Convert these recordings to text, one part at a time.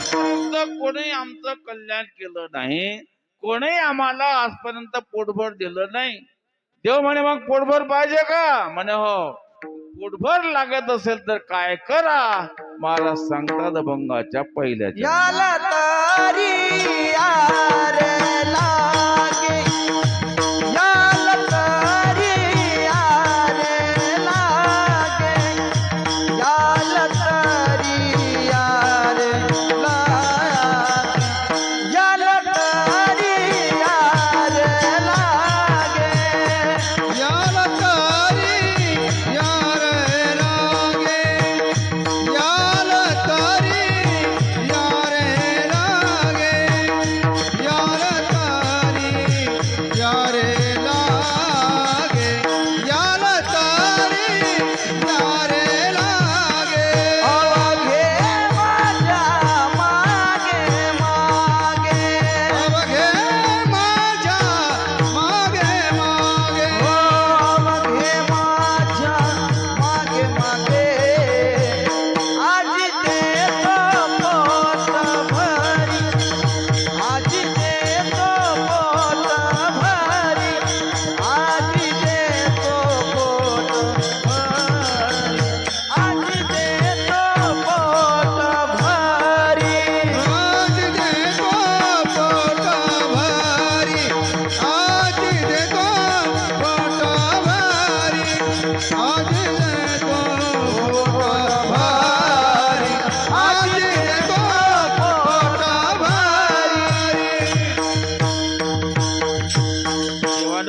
आजपर्यंत कोणी आमचं कल्याण केलं नाही. कोणी आम्हाला आजपर्यंत पोटभर दिलं नाही. देव म्हणे मग पोटभर पाहिजे का? म्हणे हो. पोटभर लागत असेल तर काय करा? महाराज सांगतात भंगाच्या पहिल्या याला तारी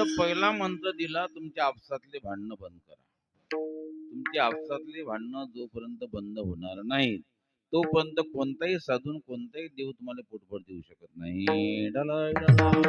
देवानं पहिला मंत्र दिला तुमच्या आपसातले भांडणं बंद करा. तुमची आपसातली भांडणं जोपर्यंत बंद होणार नाहीत तोपर्यंत कोणताही साधून कोणताही देव तुम्हाला पोटभर देऊ शकत नाही.